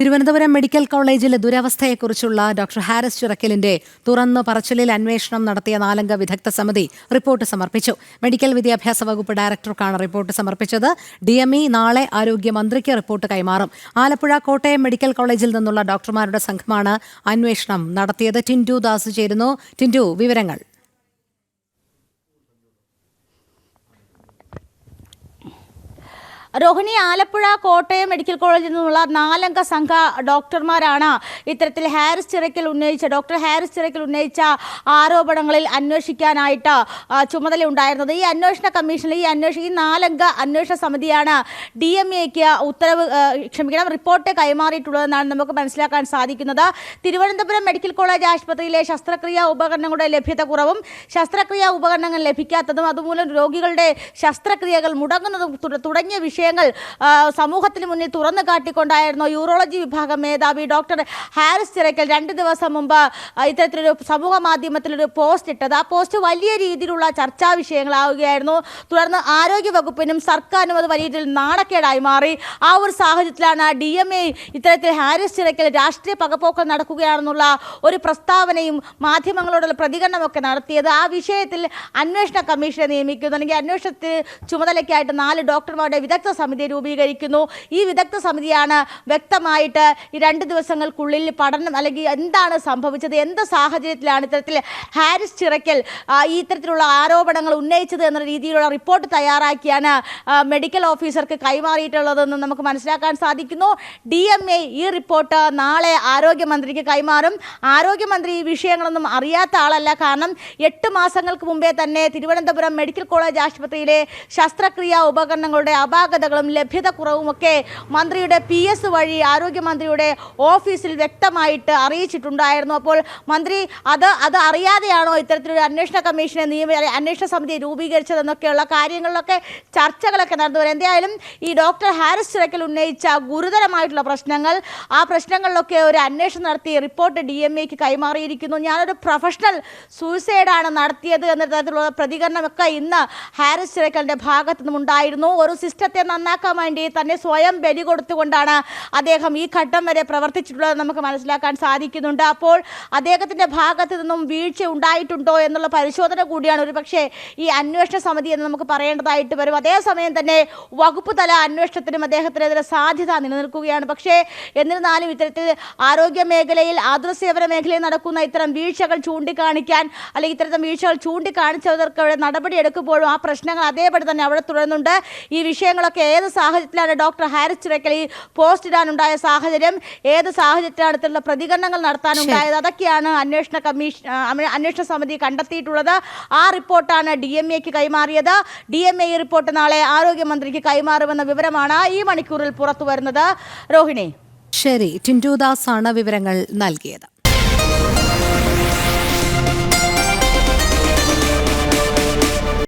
Thiruvananthapuram medical കോളേജിലെ ദുരവസ്ഥയെക്കുറിച്ചുള്ള doctor Haris ചിറക്കലിന്റെ തുറന്നു പറച്ചിലിൽ അന്വേഷണം നടത്തിയ നാലംഗ വിദഗ്ധ സമിതി റിപ്പോർട്ട് സമർപ്പിച്ചു. മെഡിക്കൽ വിദ്യാഭ്യാസ വകുപ്പ് ഡയറക്ടർക്കാണ് റിപ്പോർട്ട് സമർപ്പിച്ചത്. ഡിഎംഇ നാളെ ആരോഗ്യമന്ത്രിക്ക് റിപ്പോർട്ട് കൈമാറും. ആലപ്പുഴ കോട്ടയം മെഡിക്കൽ കോളേജിൽ നിന്നുള്ള ഡോക്ടർമാരുടെ സംഘമാണ് അന്വേഷണം നടത്തിയത്. ടിൻഡു ദാസ് ചേരുന്നു. ടിൻഡു വിവരങ്ങൾ. രോഹിണി ആലപ്പുഴ കോട്ടയം മെഡിക്കൽ കോളേജിൽ നിന്നുള്ള നാലംഗ സംഘ ഡോക്ടർമാരാണ് ഇത്തരത്തിൽ ഹാരിസ് ചിറയ്ക്കൽ ഉന്നയിച്ച ഡോക്ടർ ഹാരിസ് ചിറയ്ക്കൽ ഉന്നയിച്ച ആരോപണങ്ങളിൽ അന്വേഷിക്കാനായിട്ട് ചുമതല ഉണ്ടായിരുന്നത്. ഈ അന്വേഷണ കമ്മീഷനിൽ ഈ അന്വേഷണ ഈ നാലംഗ അന്വേഷണ സമിതിയാണ് ഡി എം എക്ക് ഉത്തരവ് ക്ഷമിക്കണം റിപ്പോർട്ട് കൈമാറിയിട്ടുള്ളതെന്നാണ് നമുക്ക് മനസ്സിലാക്കാൻ സാധിക്കുന്നത്. തിരുവനന്തപുരം മെഡിക്കൽ കോളേജ് ആശുപത്രിയിലെ ശസ്ത്രക്രിയാ ഉപകരണങ്ങളുടെ ലഭ്യത കുറവും ശസ്ത്രക്രിയാ ഉപകരണങ്ങൾ ലഭിക്കാത്തതും അതുമൂലം രോഗികളുടെ ശസ്ത്രക്രിയകൾ മുടങ്ങുന്നതും തുടങ്ങിയ തുടങ്ങിയ വിഷയങ്ങൾ സമൂഹത്തിന് മുന്നിൽ തുറന്നു കാട്ടിക്കൊണ്ടായിരുന്നു യൂറോളജി വിഭാഗം മേധാവി ഡോക്ടർ ഹാരിസ് ചിറക്കൽ രണ്ട് ദിവസം മുമ്പ് ഇത്തരത്തിലൊരു സമൂഹ മാധ്യമത്തിലൊരു പോസ്റ്റ് ഇട്ടത്. ആ പോസ്റ്റ് വലിയ രീതിയിലുള്ള ചർച്ചാ വിഷയങ്ങളാവുകയായിരുന്നു. തുടർന്ന് ആരോഗ്യ വകുപ്പിനും സർക്കാരിനും അത് വലിയ രീതിയിൽ നാണക്കേടായി മാറി. ആ ഒരു സാഹചര്യത്തിലാണ് ഡി എം എ ഇത്തരത്തിൽ ഹാരിസ് ചിറക്കൽ രാഷ്ട്രീയ പകപോക്കം നടക്കുകയാണെന്നുള്ള ഒരു പ്രസ്താവനയും മാധ്യമങ്ങളോടുള്ള പ്രതികരണമൊക്കെ നടത്തിയത്. ആ വിഷയത്തിൽ അന്വേഷണ കമ്മീഷനെ നിയമിക്കുന്നു. അല്ലെങ്കിൽ അന്വേഷണത്തിന് ചുമതലയ്ക്കായിട്ട് നാല് ഡോക്ടർമാരുടെ വിദഗ്ധ സമിതിയെ രൂപീകരിക്കുന്നു. ഈ വിദഗ്ധ സമിതിയാണ് വ്യക്തമായിട്ട് ഈ രണ്ട് ദിവസങ്ങൾക്കുള്ളിൽ പഠനം അല്ലെങ്കിൽ എന്താണ് സംഭവിച്ചത് എന്ത് സാഹചര്യത്തിലാണ് ഇത്തരത്തിൽ ഹാരിസ് ചിറക്കൽ ഈ ഇത്തരത്തിലുള്ള ആരോപണങ്ങൾ ഉന്നയിച്ചത് എന്ന രീതിയിലുള്ള റിപ്പോർട്ട് തയ്യാറാക്കിയാണ് മെഡിക്കൽ ഓഫീസർക്ക് കൈമാറിയിട്ടുള്ളതെന്ന് നമുക്ക് മനസ്സിലാക്കാൻ സാധിക്കുന്നു. ഡി ഈ റിപ്പോർട്ട് നാളെ ആരോഗ്യമന്ത്രിക്ക് കൈമാറും. ആരോഗ്യമന്ത്രി ഈ വിഷയങ്ങളൊന്നും അറിയാത്ത ആളല്ല. കാരണം എട്ട് മാസങ്ങൾക്ക് മുമ്പേ തന്നെ തിരുവനന്തപുരം മെഡിക്കൽ കോളേജ് ആശുപത്രിയിലെ ശസ്ത്രക്രിയാ ഉപകരണങ്ങളുടെ അപാകതകളും ലഭ്യത കുറവുമൊക്കെ മന്ത്രിയുടെ പി എസ് വഴി ആരോഗ്യമന്ത്രിയുടെ ഓഫീസിൽ വ്യക്തമായിട്ട് അറിയിച്ചിട്ടുണ്ടായിരുന്നു. അപ്പോൾ മന്ത്രി അത് അത് അറിയാതെയാണോ ഇത്തരത്തിലൊരു അന്വേഷണ കമ്മീഷനെ നിയമ അന്വേഷണ സമിതി രൂപീകരിച്ചതെന്നൊക്കെയുള്ള കാര്യങ്ങളിലൊക്കെ ചർച്ചകളൊക്കെ നടന്നു എന്തായാലും ഈ ഡോക്ടർ ഹാരിസ് ചിറക്കൽ ഉന്നയിച്ച ഗുരുതരമായിട്ടുള്ള പ്രശ്നങ്ങൾ ആ പ്രശ്നങ്ങളിലൊക്കെ ഒരു അന്വേഷണം നടത്തി റിപ്പോർട്ട് ഡി എം എക്ക് കൈമാറിയിരിക്കുന്നു. ഞാനൊരു പ്രൊഫഷണൽ സൂയിസൈഡാണ് നടത്തിയത് എന്ന തരത്തിലുള്ള പ്രതികരണമൊക്കെ ഇന്ന് ഹാരിസ് ചിറക്കലിന്റെ ഭാഗത്തു നിന്നും ഉണ്ടായിരുന്നു ഒരു സിസ്റ്റത്തെ നന്നാക്കാൻ വേണ്ടി തന്നെ സ്വയം ബലി കൊടുത്തുകൊണ്ടാണ് അദ്ദേഹം ഈ ഘട്ടം വരെ പ്രവർത്തിച്ചിട്ടുള്ളത് നമുക്ക് മനസ്സിലാക്കാൻ സാധിക്കുന്നുണ്ട്. അപ്പോൾ അദ്ദേഹത്തിന്റെ ഭാഗത്ത് നിന്നും വീഴ്ച ഉണ്ടായിട്ടുണ്ടോ എന്നുള്ള പരിശോധന കൂടിയാണ് ഒരു ഈ അന്വേഷണ സമിതി എന്ന് നമുക്ക് പറയേണ്ടതായിട്ട് വരും. അതേസമയം തന്നെ വകുപ്പ് തല അന്വേഷണത്തിനും അദ്ദേഹത്തിനെതിരെ സാധ്യത നിലനിൽക്കുകയാണ്. പക്ഷേ എന്നിരുന്നാലും ഇത്തരത്തിൽ ആരോഗ്യ മേഖലയിൽ ആതുര സേവന മേഖലയിൽ നടക്കുന്ന ഇത്തരം വീഴ്ചകൾ ചൂണ്ടിക്കാണിക്കാൻ അല്ലെങ്കിൽ ഇത്തരം വീഴ്ചകൾ ചൂണ്ടിക്കാണിച്ചവർക്ക് അവിടെ നടപടിയെടുക്കുമ്പോഴും ആ പ്രശ്നങ്ങൾ അതേപടി തന്നെ അവിടെ തുടരുന്നുണ്ട്. ഈ വിഷയങ്ങളൊക്കെ ഏത് സാഹചര്യത്തിലാണ് ഡോക്ടർ ഹാരിസ് ചിറക്കൽ ഈ പോസ്റ്റ് ഇടാനുണ്ടായ സാഹചര്യം? ഏത് സാഹചര്യത്തിലാണ് ഇത്തരത്തിലുള്ള പ്രതികരണങ്ങൾ നടത്താനുണ്ടായത്? അതൊക്കെയാണ് അന്വേഷണ കമ്മീഷൻ അന്വേഷണ സമിതി കണ്ടെത്തിയിട്ടുള്ളത്. ആ റിപ്പോർട്ടാണ് ഡി എം എക്ക് കൈമാറിയത്. ഡി എം എ ഈ റിപ്പോർട്ട് നാളെ ആരോഗ്യമന്ത്രിക്ക് കൈമാറുമെന്ന വിവരമാണ് ഈ മണിക്കൂറിൽ പുറത്തു വരുന്നത് രോഹിണി. ശരി. ടിൻഡുദാസ് ആണ് വിവരങ്ങൾ നൽകിയത്.